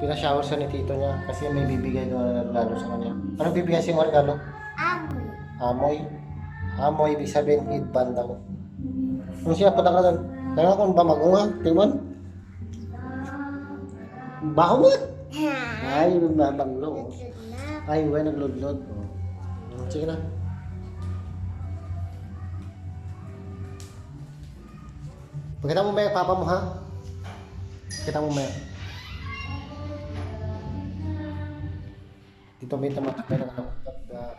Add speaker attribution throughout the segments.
Speaker 1: Pinashower siya ni tito niya kasi may bibigay daw na regalo sa kanya. Anong bibigyan si mo regalo?
Speaker 2: Amoy.
Speaker 1: Amoy. Amoy, ibig sabihin, headband daw. Kung siya, punta ka doon. Kaya kung ba magunga, tingnan. Bangot! Ay, babanglo. Ay, way naglodlod. Oh. Sige na. Pagkita mo ba yung papa mo, ha? Kita mo ba Dito may ng anak ko. Uh,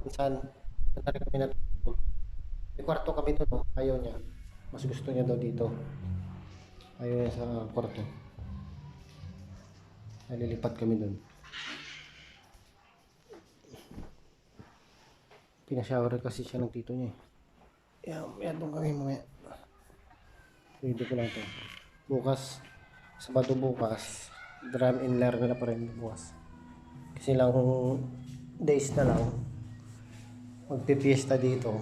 Speaker 1: minsan, nandari kami na May kwarto kami doon, no? ayaw niya. Mas gusto niya daw dito. Ayaw niya sa kwarto. Ay, lilipat kami doon. Pinashower kasi siya ng tito niya eh. Yeah, may doon kami mamaya. Pwede ko lang to. Bukas, Sabado bukas, drum in lair na pa rin bukas. Kasi lang days na lang, magpipiesta dito.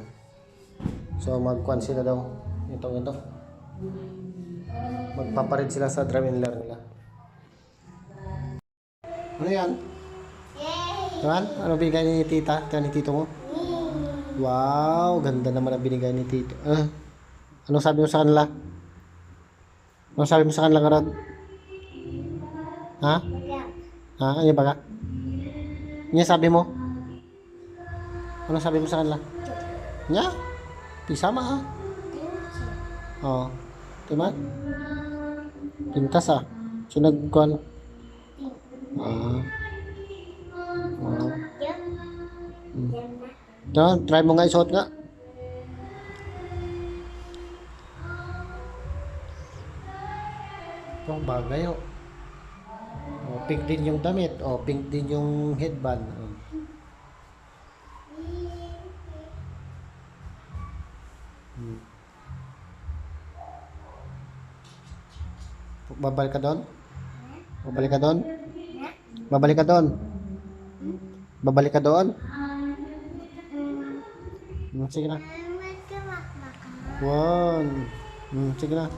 Speaker 1: So magkuhan sila daw. Ito, ito. Magpaparid sila sa drum in lair nila. Ano yan?
Speaker 2: Yay!
Speaker 1: Tuhan, ano binigay ni tita? Ito ni tito mo? Wow, ganda naman ang binigay ni tito. Ah, ano sabi mo sa kanila? Ano sabi mo sa kanila, Karad? Ha? Ha? Ano ba ka? Ano sabi mo? Ano sabi mo sa kanila? Nya? Pisama ha? Oo. Diba? Pintas ah. So nagkuhan. Ah. Ah. Hmm. Try mo nga isuot nga. Ito ang bagay oh. Pink din yung damit. Oh, pink din yung headband. Hmm. Babalik ka doon? Babalik ka doon? Babalik ka doon? Babalik ka doon? Hmm, sige na. One. Hmm, sige na.